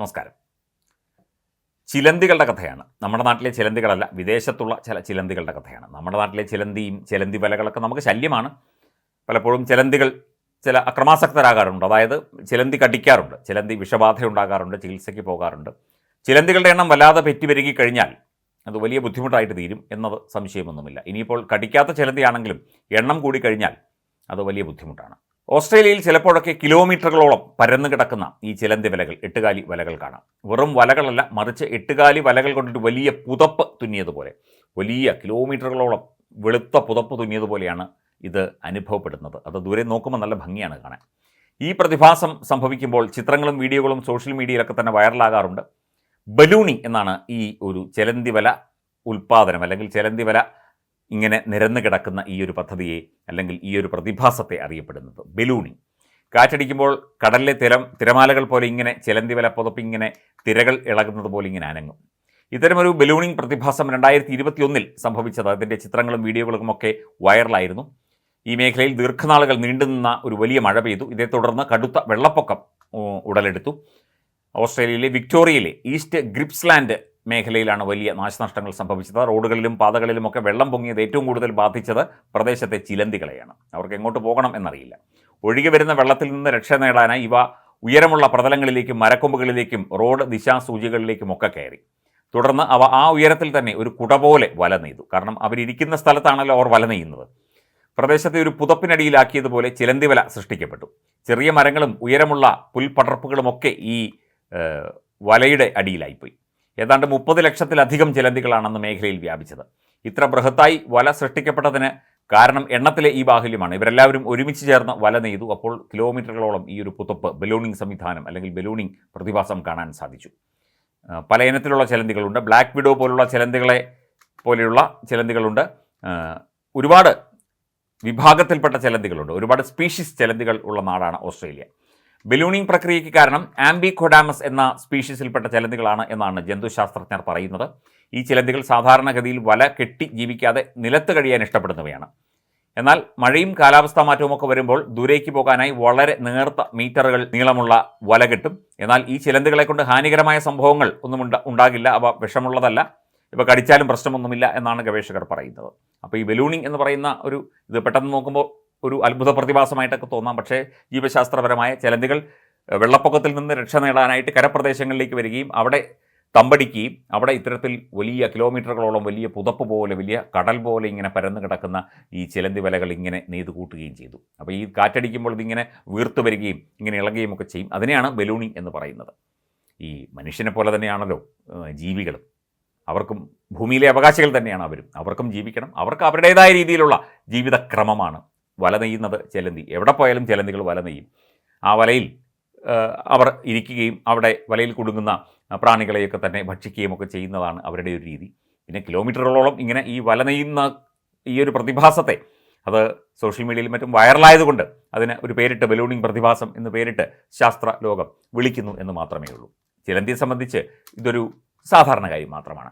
നമസ്കാരം. ചിലന്തികളുടെ കഥയാണ്. നമ്മുടെ നാട്ടിലെ ചിലന്തികളല്ല വിദേശത്തുള്ള ചില ചിലന്തികളുടെ കഥയാണ്. നമ്മുടെ നാട്ടിലെ ചിലന്തിയും ചിലന്തി വലകളൊക്കെ നമുക്ക് ശല്യമാണ്. പലപ്പോഴും ചിലന്തികൾ ചില അക്രമാസക്തരാകാറുണ്ട്. അതായത് ചിലന്തി കടിക്കാറുണ്ട് ചിലന്തി വിഷബാധ ഉണ്ടാകാറുണ്ട് ചികിത്സയ്ക്ക് പോകാറുണ്ട്. ചിലന്തികളുടെ എണ്ണം വല്ലാതെ പെറ്റി പെരുകി കഴിഞ്ഞാൽ അത് വലിയ ബുദ്ധിമുട്ടായിട്ട് തീരും എന്നത് സംശയമൊന്നുമില്ല. ഇനിയിപ്പോൾ കടിക്കാത്ത ചിലന്തിയാണെങ്കിലും എണ്ണം കൂടി കഴിഞ്ഞാൽ അത് വലിയ ബുദ്ധിമുട്ടാണ്. ഓസ്ട്രേലിയയിൽ ചിലപ്പോഴൊക്കെ കിലോമീറ്ററുകളോളം പരന്നു കിടക്കുന്ന ഈ ചിലന്തി വലകൾ എട്ടുകാലി വലകൾ കാണാം. വെറും വലകളല്ല മറിച്ച് എട്ടുകാലി വലകൾ കൊണ്ടിട്ട് വലിയ പുതപ്പ് തുന്നിയതുപോലെ വലിയ കിലോമീറ്ററുകളോളം വെളുത്ത പുതപ്പ് തുന്നിയതുപോലെയാണ് ഇത് അനുഭവപ്പെടുന്നത്. അത് ദൂരെ നോക്കുമ്പോൾ നല്ല ഭംഗിയാണ് കാണാൻ. ഈ പ്രതിഭാസം സംഭവിക്കുമ്പോൾ ചിത്രങ്ങളും വീഡിയോകളും സോഷ്യൽ മീഡിയയിലൊക്കെ തന്നെ വൈറലാകാറുണ്ട്. ബലൂണി എന്നാണ് ഈ ഒരു ചിലന്തി വല ഉൽപ്പാദനം അല്ലെങ്കിൽ ചിലന്തി വല ഇങ്ങനെ നിരന്നു കിടക്കുന്ന ഈ ഒരു പദ്ധതിയെ അല്ലെങ്കിൽ ഈ ഒരു പ്രതിഭാസത്തെ അറിയപ്പെടുന്നത്. ബലൂണി. കാറ്റടിക്കുമ്പോൾ കടലിലെ തിരം തിരമാലകൾ പോലെ ഇങ്ങനെ ചിലന്തി വില പുതപ്പ് ഇങ്ങനെ തിരകൾ ഇളകുന്നത് പോലെ ഇങ്ങനെ അനങ്ങും. ഇത്തരമൊരു ബലൂണിംഗ് പ്രതിഭാസം രണ്ടായിരത്തി ഇരുപത്തിയൊന്നിൽ സംഭവിച്ചത്. അതിന്റെ ചിത്രങ്ങളും വീഡിയോകളും ഒക്കെ വൈറലായിരുന്നു. ഈ മേഖലയിൽ ദീർഘനാളുകൾ നീണ്ടുനിന്ന ഒരു വലിയ മഴ പെയ്തു. ഇതേ തുടർന്ന് കടുത്ത വെള്ളപ്പൊക്കം ഉടലെടുത്തു. ഓസ്ട്രേലിയയിലെ വിക്ടോറിയയിലെ ഈസ്റ്റ് ഗ്രിപ്സ്ലാൻഡ് മേഖലയിലാണ് വലിയ നാശനഷ്ടങ്ങൾ സംഭവിച്ചത്. റോഡുകളിലും പാതകളിലുമൊക്കെ വെള്ളം പൊങ്ങിയത് ഏറ്റവും കൂടുതൽ ബാധിച്ചത് പ്രദേശത്തെ ചിലന്തികളെയാണ്. അവർക്ക് എങ്ങോട്ട് പോകണം എന്നറിയില്ല. ഒഴുകി വരുന്ന വെള്ളത്തിൽ നിന്ന് രക്ഷ നേടാനായി ഇവ ഉയരമുള്ള പ്രതലങ്ങളിലേക്കും മരക്കൊമ്പുകളിലേക്കും റോഡ് ദിശാസൂചികളിലേക്കും ഒക്കെ കയറി. തുടർന്ന് അവ ആ ഉയരത്തിൽ തന്നെ ഒരു കുട പോലെ വല നെയ്തു. കാരണം അവരിയ്ക്കുന്ന സ്ഥലത്താണല്ലോ അവർ വല നെയ്യുന്നത്. പ്രദേശത്തെ ഒരു പുതപ്പിനടിയിലാക്കിയതുപോലെ ചിലന്തി വല സൃഷ്ടിക്കപ്പെട്ടു. ചെറിയ മരങ്ങളും ഉയരമുള്ള പുൽപടർപ്പുകളുമൊക്കെ ഈ വലയുടെ അടിയിലായിപ്പോയി. ഏതാണ്ട് മുപ്പത് ലക്ഷത്തിലധികം ചിലന്തികളാണെന്ന് മേഖലയിൽ വ്യാപിച്ചത്. ഇത്ര ബൃഹത്തായി വല സൃഷ്ടിക്കപ്പെട്ടതിന് കാരണം എണ്ണത്തിലെ ഈ ബാഹുല്യമാണ്. ഇവരെല്ലാവരും ഒരുമിച്ച് ചേർന്ന് വല നെയ്തു. അപ്പോൾ കിലോമീറ്ററുകളോളം ഈ ഒരു പുതപ്പ് ബലൂണിംഗ് സംവിധാനം അല്ലെങ്കിൽ ബലൂണിംഗ് പ്രതിഭാസം കാണാൻ സാധിച്ചു. പല ഇനത്തിലുള്ള ചിലന്തികളുണ്ട് ബ്ലാക്ക് വിഡോ പോലുള്ള ചിലന്തികളെ പോലെയുള്ള ചിലന്തികളുണ്ട് ഒരുപാട് വിഭാഗത്തിൽപ്പെട്ട ചിലന്തികളുണ്ട് ഒരുപാട് സ്പീഷീസ് ചിലന്തികൾ ഉള്ള നാടാണ് ഓസ്ട്രേലിയ. ബലൂണിംഗ് പ്രക്രിയയ്ക്ക് കാരണം ആംബിഖൊഡാമസ് എന്ന സ്പീഷീസിൽപ്പെട്ട ചിലന്തികളാണ് എന്നാണ് ജന്തുശാസ്ത്രജ്ഞർ പറയുന്നത്. ഈ ചിലന്തികൾ സാധാരണഗതിയിൽ വല കെട്ടി ജീവിക്കാതെ നിലത്ത് കഴിയാൻ ഇഷ്ടപ്പെടുന്നവയാണ്. എന്നാൽ മഴയും കാലാവസ്ഥാ മാറ്റവും ഒക്കെ വരുമ്പോൾ ദൂരേക്ക് പോകാനായി വളരെ നേർത്ത മീറ്ററുകൾ നീളമുള്ള വല കെട്ടും. എന്നാൽ ഈ ചിലന്തികളെ കൊണ്ട് ഹാനികരമായ സംഭവങ്ങൾ ഒന്നും ഉണ്ടാകില്ല. അവ വിഷമുള്ളതല്ല. ഇപ്പോൾ കടിച്ചാലും പ്രശ്നമൊന്നുമില്ല എന്നാണ് ഗവേഷകർ പറയുന്നത്. അപ്പോൾ ഈ ബലൂണിംഗ് എന്ന് പറയുന്ന ഒരു ഇത് പെട്ടെന്ന് നോക്കുമ്പോൾ ഒരു അത്ഭുത പ്രതിഭാസമായിട്ടൊക്കെ തോന്നാം. പക്ഷേ ജീവശാസ്ത്രപരമായ ചിലന്തികൾ വെള്ളപ്പൊക്കത്തിൽ നിന്ന് രക്ഷ നേടാനായിട്ട് കരപ്രദേശങ്ങളിലേക്ക് വരികയും അവിടെ തമ്പടിക്കുകയും അവിടെ ഇത്തരത്തിൽ വലിയ കിലോമീറ്ററുകളോളം വലിയ പുതപ്പ് പോലെ വലിയ കടൽ പോലെ ഇങ്ങനെ പരന്നു കിടക്കുന്ന ഈ ചിലന്തി വലകൾ ഇങ്ങനെ നെയ്ത് കൂട്ടുകയും ചെയ്തു. അപ്പോൾ ഈ കാറ്റടിക്കുമ്പോൾ ഇതിങ്ങനെ വീർത്ത് വരികയും ഇങ്ങനെ ഇളകുകയും ഒക്കെ ചെയ്യും. അതിനെയാണ് ബലൂണിംഗ് എന്ന് പറയുന്നത്. ഈ മനുഷ്യനെ പോലെ തന്നെയാണല്ലോ ജീവികളും. അവർക്കും ഭൂമിയിലെ അവകാശികൾ തന്നെയാണ് അവരും. അവർക്കും ജീവിക്കണം. അവർക്ക് അവരുടേതായ രീതിയിലുള്ള ജീവിതക്രമമാണ് വല നെയ്യുന്നത് ചിലന്തി എവിടെ പോയാലും ചിലന്തികൾ വല നെയ്യും. ആ വലയിൽ അവർ ഇരിക്കുകയും അവിടെ വലയിൽ കുടുങ്ങുന്ന പ്രാണികളെയൊക്കെ തന്നെ ഭക്ഷിക്കുകയും ഒക്കെ ചെയ്യുന്നതാണ് അവരുടെ ഒരു രീതി. പിന്നെ കിലോമീറ്ററുകളോളം ഇങ്ങനെ ഈ വല നെയ്യുന്ന ഈ ഒരു പ്രതിഭാസത്തെ അത് സോഷ്യൽ മീഡിയയിൽ മറ്റും വൈറലായതുകൊണ്ട് അതിന് ഒരു പേരിട്ട് ബലൂണിംഗ് പ്രതിഭാസം എന്ന് പേരിട്ട് ശാസ്ത്ര ലോകം വിളിക്കുന്നു എന്ന് മാത്രമേ ഉള്ളൂ. ചിലന്തിയെ സംബന്ധിച്ച് ഇതൊരു സാധാരണ കാര്യം മാത്രമാണ്.